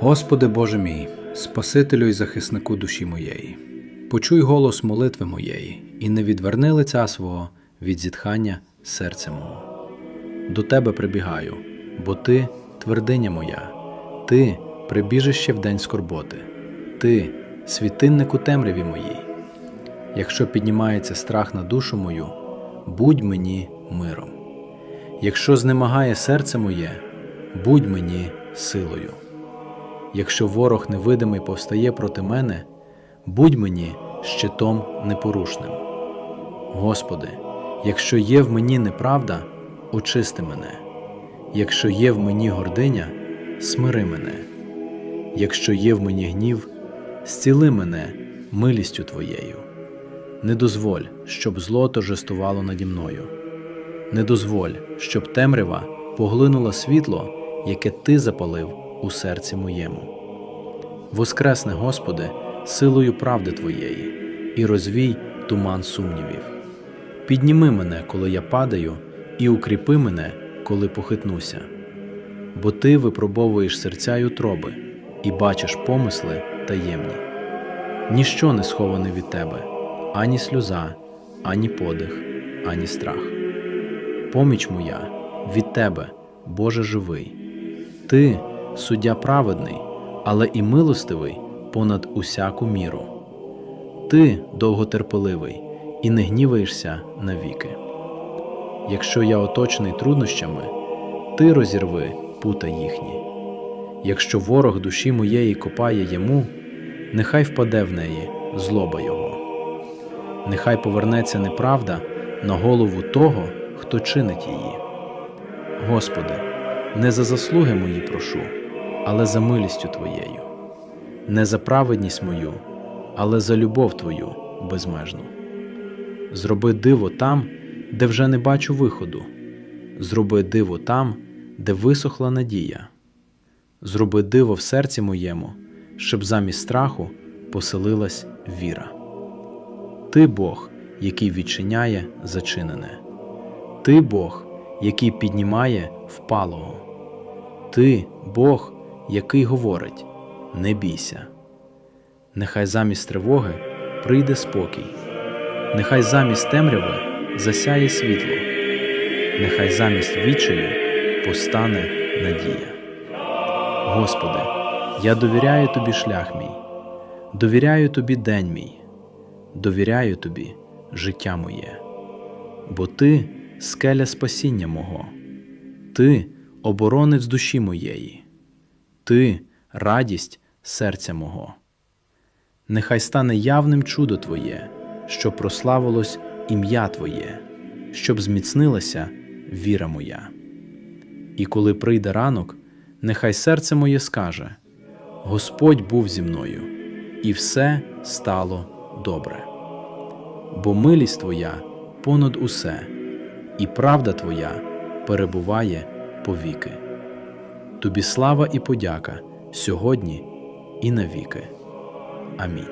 Господи Боже мій, Спасителю і захиснику душі моєї, почуй голос молитви моєї, і не відверни лиця свого від зітхання серця мого. До Тебе прибігаю, бо Ти твердиня моя, Ти прибіжище в день скорботи, Ти світинник у темряві моїй. Якщо піднімається страх на душу мою, будь мені миром. Якщо знемагає серце моє, будь мені силою. Якщо ворог невидимий повстає проти мене, будь мені щитом непорушним. Господи, якщо є в мені неправда, очисти мене. Якщо є в мені гординя, смири мене. Якщо є в мені гнів, зціли мене милістю Твоєю. Не дозволь, щоб зло торжествувало наді мною. Не дозволь, щоб темрява поглинула світло, яке Ти запалив у серці моєму. Воскресне, Господи, силою правди Твоєї, і розвій туман сумнівів. Підніми мене, коли я падаю, і укріпи мене, коли похитнуся. Бо Ти випробовуєш серця й утроби, і бачиш помисли таємні. Ніщо не сховане від Тебе, ані сльоза, ані подих, ані страх. Поміч моя від Тебе, Боже живий. Ти суддя праведний, але і милостивий понад усяку міру. Ти довготерпеливий і не гніваєшся навіки. Якщо я оточений труднощами, ти розірви пута їхні. Якщо ворог душі моєї копає йому, нехай впаде в неї злоба його. Нехай повернеться неправда на голову того, хто чинить її. Господи, не за заслуги мої прошу, але за милістю Твоєю, не за праведність мою, але за любов Твою безмежну. Зроби диво там, де вже не бачу виходу, зроби диво там, де висохла надія. Зроби диво в серці моєму, щоб замість страху поселилась віра. Ти Бог, який відчиняє зачинене. Ти Бог, який піднімає впалого. Ти Бог, який говорить: не бійся. Нехай замість тривоги прийде спокій, нехай замість темряви засяє світло, нехай замість відчаю постане надія. Господи, я довіряю Тобі шлях мій, довіряю Тобі день мій, довіряю Тобі життя моє, бо Ти скеля спасіння мого, Ти оборонець душі моєї, Ти радість серця мого. Нехай стане явним чудо Твоє, щоб прославилось ім'я Твоє, щоб зміцнилася віра моя. І коли прийде ранок, нехай серце моє скаже: Господь був зі мною, і все стало добре. Бо милість Твоя понад усе, і правда Твоя перебуває повіки. Тобі слава і подяка сьогодні і навіки. Амінь.